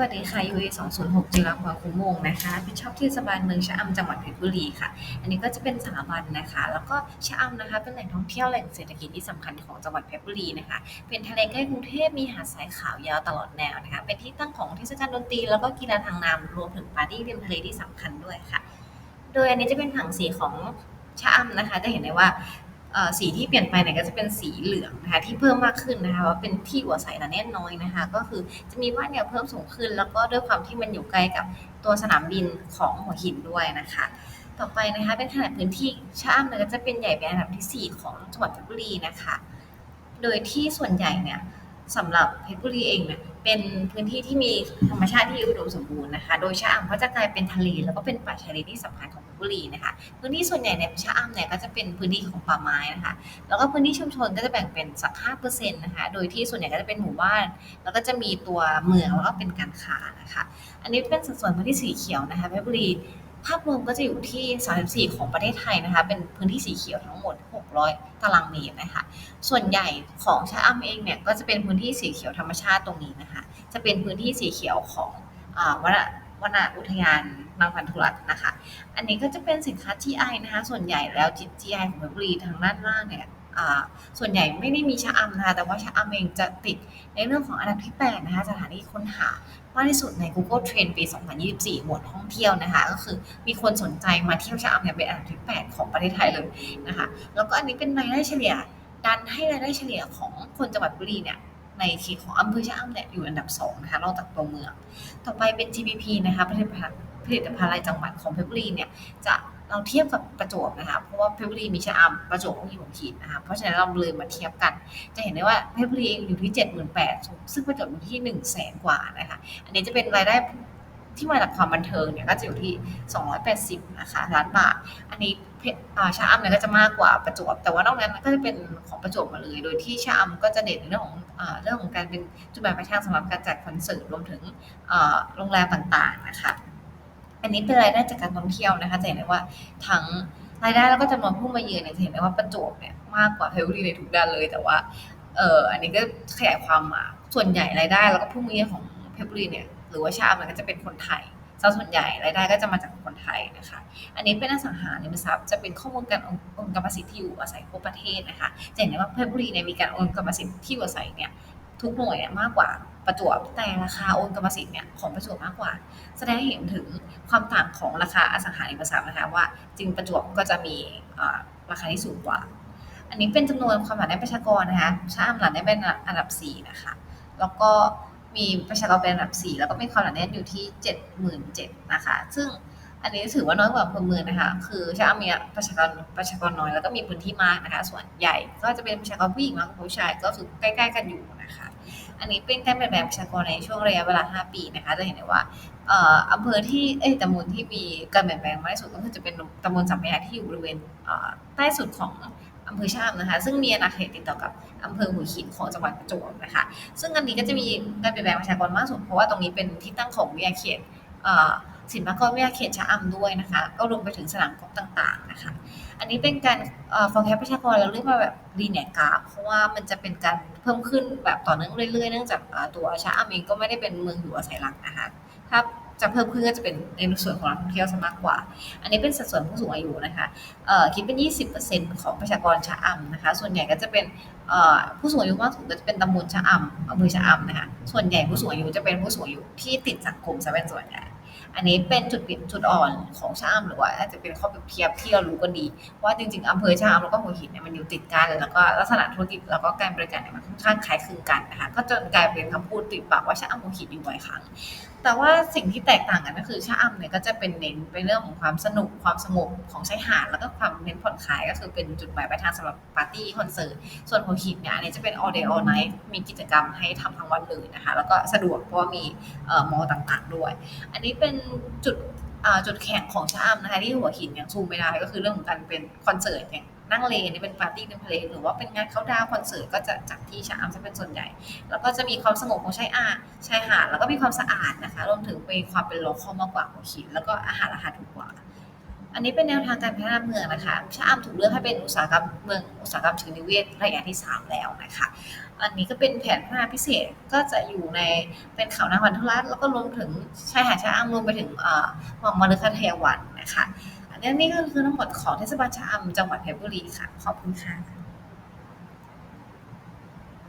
วัสดีค่ะ UA 206จุฬาภรคุ้มวงศ์นะคะเป็นชอบที่สบายเมืองชะอำจังหวัดเพชรบุรีค่ะ อันนี้ก็จะเป็นสถาบันนะคะ แล้วก็ชะอำนะคะ เป็นแหล่งท่องเที่ยวแหล่งเศรษฐกิจที่สำคัญของจังหวัดเพชรบุรีนะคะ เป็นทะเลใกล้กรุงเทพมีหาดทรายขาวยาวตลอดแนวนะคะ เป็นที่ตั้งของเทศกาลดนตรีแล้วก็กีฬาทางน้ำรวมถึงปาร์ตี้ริมทะเลที่สำคัญด้วยค่ะ โดยอันนี้จะเป็นผังสีของชะอำนะคะ จะเห็นได้ว่า สีที่เปลี่ยนไปเนี่ยก็จะเป็นสีเหลืองนะคะที่เพิ่มมากขึ้นนะคะว่าเป็นที่หัวใสหนาแน่นน้อยนะคะ ก็คือจะมีว่านเนี่ยเพิ่มสูงขึ้น แล้วก็ด้วยความที่มันอยู่ใกล้กับตัวสนามบินของหัวหินด้วยนะคะ ต่อไปนะคะเป็นขนาดพื้นที่ชะอำเนี่ยก็จะเป็นใหญ่เป็นอันดับที่ 4 ของจังหวัดเพชรบุรีนะคะ โดยที่ส่วนใหญ่เนี่ย สำหรับเพชรบุรีเองเนี่ยเป็นพื้นที่ที่มีธรรมชาติที่อุดมสมบูรณ์นะคะ โดยชะอำก็จะกลายเป็นทะเลแล้วก็เป็นป่าชายเลนที่สำคัญของเพชรบุรีนะคะ พื้นที่ส่วนใหญ่ในชะอำเนี่ยก็จะเป็นพื้นที่ของป่าไม้นะคะ แล้วก็พื้นที่ชุมชนก็จะแบ่งเป็นสัก5%นะคะ โดยที่ส่วนใหญ่ก็จะเป็นหมู่บ้าน แล้วก็จะมีตัวเมืองแล้วก็เป็นการค้านะคะ อันนี้เป็นสัดส่วนพื้นที่สีเขียวนะคะเพชรบุรี ภาพรวมก็จะอยู่ที่ 34 ของประเทศไทยนะคะ เป็นพื้นที่สีเขียวทั้งหมด 600 ตารางเมตรนะคะ ส่วนใหญ่ของชะอำเองเนี่ยก็จะเป็นพื้นที่สีเขียวธรรมชาติตรงนี้นะคะ จะเป็นพื้นที่สีเขียวของวัดวนวนอุทยานนางพันธุรัตน์นะคะ อันนี้ก็จะเป็นสินค้า GI นะคะ ส่วนใหญ่แล้ว GI ของเพชรบุรีทางด้านล่างเนี่ย ส่วนใหญ่ไม่ได้มีชะอำนะคะแต่ว่าชะอำเองจะติดในเรื่องของอันดับที่ 8 นะคะสถานที่ค้นหามากที่สุดใน Google Trend ปี 2024 หมวดท่องเที่ยวนะคะ ก็คือมีคนสนใจมาเที่ยวชะอำเนี่ยเป็นอันดับที่ 8 ของประเทศไทยเลยนะคะ แล้วก็อันนี้เป็นรายได้เฉลี่ยดันให้รายได้เฉลี่ยของคนจังหวัดบุรีเนี่ยในเขตของอำเภอชะอำเนี่ยอยู่อันดับ2นะคะนอกจากตัวเมือง ต่อไปเป็น GDP นะคะผลิตภัณฑ์ผลิตภัณฑ์รายจังหวัดของเพชรบุรีเนี่ยจะ เราเทียบกับประจวบนะคะ เพราะว่าเพชรบุรีมีชะอำประจวบก็มีหัวหินนะคะ เพราะฉะนั้นเราเลยมาเทียบกัน จะเห็นได้ว่าเพชรบุรีเองอยู่ที่ 78,000ซึ่งประจวบอยู่ที่100,000กว่านะคะ อันนี้จะเป็นรายได้ที่มาจากความบันเทิงเนี่ยก็จะอยู่ที่ 280 นะคะล้านบาท อันนี้เพชรอ่าชะอำเนี่ยก็จะมากกว่าประจวบ แต่ว่านอกนั้นก็จะเป็นของประจวบมาเลย โดยที่ชะอำก็จะเด่นในเรื่องของเรื่องของการเป็นจุดหมายปลายทางสำหรับการจัดคอนเสิร์ตรวมถึงโรงแรมต่างๆนะคะ อันนี้เป็นรายได้จากการท่องเที่ยวนะคะจะเห็นได้ว่าทั้งรายได้แล้วก็จำนวนผู้มาเยือนเนี่ยจะเห็นได้ว่าประจวบเนี่ยมากกว่าเพชรบุรีในทุกด้านเลย แต่ว่าเอออันนี้ก็ขยายความมาส่วนใหญ่รายได้แล้วก็ผู้มาเยือนของเพชรบุรีเนี่ยหรือว่าชามันก็จะเป็นคนไทยซะส่วนใหญ่รายได้ก็จะมาจากคนไทยนะคะ อันนี้เป็นอสังหาริมทรัพย์จะเป็นข้อมูลการโอนกรรมสิทธิ์ที่อยู่อาศัยทั่วประเทศนะคะจะเห็นได้ว่าเพชรบุรีเนี่ยมีการโอนกรรมสิทธิ์ที่อยู่อาศัยเนี่ยทุกหน่วยเนี่ยมากกว่า ประจวบแต่ราคาโอนกรรมสิทธิ์เนี่ยของประจวบมากกว่า แสดงให้เห็นถึงความต่างของราคาอสังหาริมทรัพย์นะคะว่าจริงประจวบก็จะมีราคาที่สูงกว่า อันนี้เป็นจำนวนความหนาแน่นประชากรนะคะชาติหนาแน่นเป็นอันดับ4นะคะแล้วก็มีประชากรเป็นอันดับ 4 แล้วก็มีความหนาแน่นอยู่ที่ 77,000นะคะ ซึ่งอันนี้ถือว่าน้อยกว่าอำเภอเมืองนะคะ คือชาติมีประชากรประชากรน้อยแล้วก็มีพื้นที่มากนะคะ ส่วนใหญ่ก็จะเป็นประชากรผู้หญิงมากกว่าผู้ชายก็คือใกล้ ๆ กันอยู่นะคะ อันนี้เป็นการเปลี่ยนแปลงประชากรในช่วงระยะเวลา 5 ปีนะคะจะเห็นได้ว่าเอ่ออำเภอที่เอ้ตำบลที่มีการเปลี่ยนแปลงมากที่สุดก็คือจะเป็นตำบลสัมพยาที่อยู่บริเวณเอ่อใต้สุดของอำเภอชามนะคะ ซึ่งมีอาณาเขตติดต่อกับอำเภอหัวหินของจังหวัดประจวบนะคะ ซึ่งอันนี้ก็จะมีการเปลี่ยนแปลงประชากรมากสุดเพราะว่าตรงนี้เป็นที่ตั้งของวิทยาเขตเอ่อ ศิลปากรวิทยาเขตชะอำด้วยนะคะ ก็รวมไปถึงสนามกอล์ฟต่างๆนะคะ อันนี้เป็นการเอ่อ forecast ประชากรเราเรียกว่าแบบ linear graph เพราะว่ามันจะเป็นการเพิ่มขึ้นแบบต่อเนื่องเรื่อยๆ เนื่องจากตัวชะอำเองก็ไม่ได้เป็นเมืองอยู่อาศัยหลักนะคะ ถ้าจะเพิ่มขึ้นก็จะเป็นในส่วนของนักท่องเที่ยวซะมากกว่า อันนี้เป็นสัดส่วนผู้สูงอายุนะคะเอ่อคิดเป็น 20%ของประชากรชะอำนะคะ ส่วนใหญ่ก็จะเป็นผู้สูงอายุมากสุดก็จะเป็นตำบลชะอำอำเภอชะอำนะคะ ส่วนใหญ่ผู้สูงอายุจะเป็นผู้สูงอายุที่ติดสังคมซะเป็นส่วนใหญ่ อันนี้เป็นจุดเปลี่นจุดอ่อนของชะอำหรือว่าอาจจะเป็นข้อเปรียบเทียบที่เรารู้กันดี ว่าจริงๆอำเภอชะอำแล้วก็หัวหินเนี่ยมันอยู่ติดกัน แล้วก็ลักษณะธุรกิจแล้วก็การบริการเนี่ยมันค่อนข้างคล้ายคลึงกันนะคะก็จนกลายเป็นคำพูดติดปากว่าชะอำหัวหินอยู่บ่อยครั้งแต่ว่าสิ่งที่แตกต่างกันก็คือชะอำเนี่ยก็จะเป็นเน้นไปเรื่องของความสนุกความสงบของชายหาดแล้วก็ความเน้นผ่อนคลายก็คือเป็นจุดหมายปลายทางสำหรับปาร์ตี้คอนเสิร์ตส่วนหัวหินเนี่ยอันนี้จะเป็น all day all night มีกิจกรรมให้ทำทั้งวันเลยนะคะแล้วก็สะดวกเพราะว่ามีเอ่อมอต่างๆด้วย อันนี้เป็นจุดจุดแข็งของชะอำนะคะที่หัวหินยังซูมไม่ได้ก็คือเรื่องของการเป็นคอนเสิร์ตเนี่ยนั่งเลนนี่เป็นปาร์ตี้ริมทะเลหรือว่าเป็นงานเข้าดาวคอนเสิร์ตก็จะจัดที่ชะอำจะเป็นส่วนใหญ่ แล้วก็จะมีความสงบของชายอาชายหาดแล้วก็มีความสะอาดนะคะรวมถึงมีความเป็นโลคอลมากกว่าหัวหินแล้วก็อาหารราคาถูกกว่า อันนี้เป็นแนวทางการพัฒนาเมืองนะคะชะอำถูกเลือกให้เป็นอุตสาหกรรมเมืองอุตสาหกรรมเชิงนิเวศระยะที่ 3 แล้วนะคะ อันนี้ก็เป็นแผนพัฒนาพิเศษก็จะอยู่ในเป็นเขานางวันทุรัตแล้วก็รวมถึงชายหาดชะอำรวมไปถึงเอ่อหม่อมมฤคทายวันนะคะ อันนี้ก็คือทั้งหมดของเทศบาลชะอำจังหวัดเพชรบุรีค่ะ ขอบคุณค่ะ